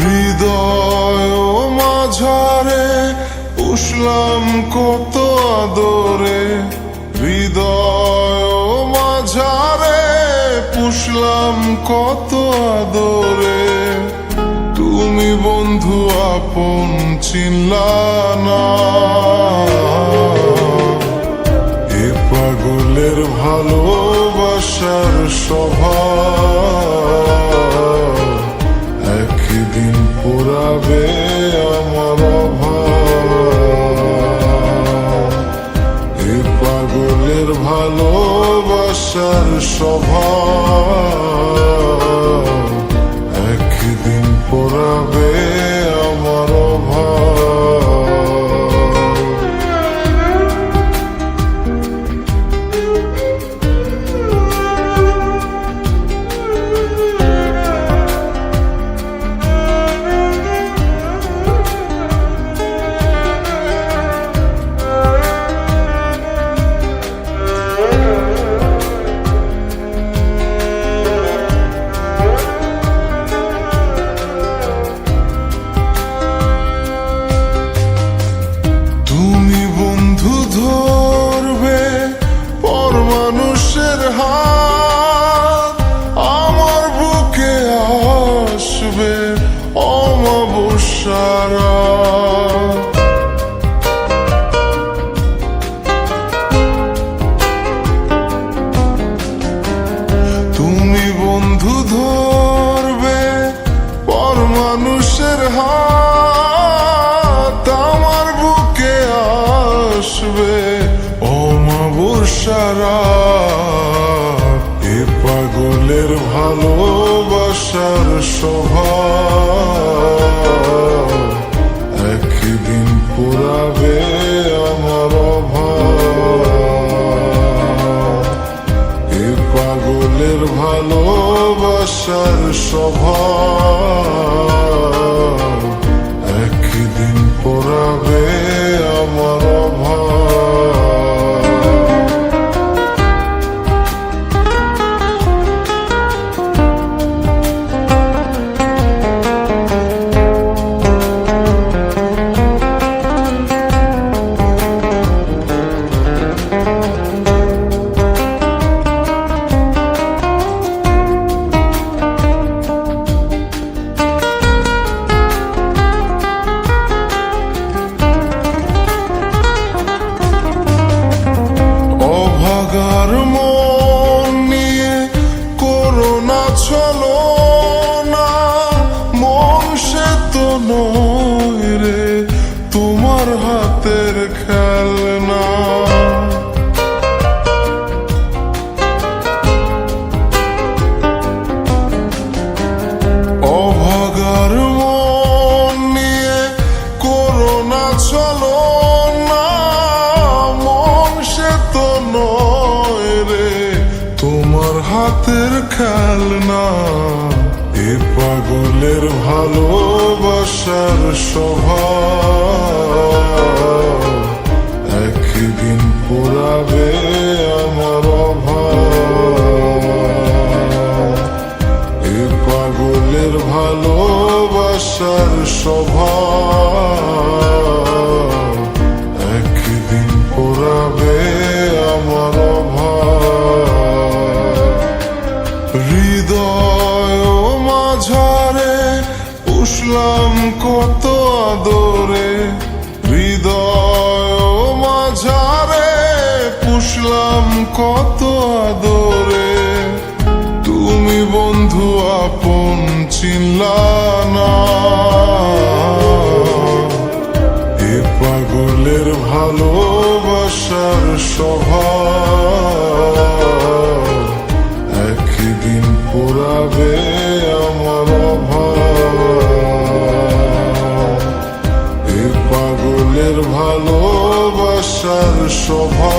হৃদয় মাঝারে উসলাম কত আদরে। হৃদয় মাঝারে পুষলাম কত আদরে। তুমি বন্ধু আপন চিল্লা না এ পাগলের ভালো ভালোবাসার সভা একদিন পুরাবে আমার এ পাগলের ভালোবাসার স্বভাব অমাবস্যারা তুমি বন্ধু ধরবে পর মানুষের হাত আমার বুকে আসবে অমাবস্যারা এ পাগলের ভালোবাসার স্বভাব ভালোবাসার স্বভাব খেলনা অভাগার মন করোনা চলো না, মন সে তো নয় রে, তোমার হাতের খেলনা, এ পাগলের ভালোবাসার স্বভাব পাগলের ভালোবাসার স্বভাব একদিন পড়াবে আমার হৃদয় মাঝারে উসলাম কত আদরে। হৃদয় মাঝারে পুষলাম কত আদরে। বন্ধু আপন না এ পাগলের ভালোবাসার সভা একদিন পোড়াবে আমার এ পাগলের ভালোবাসার সভা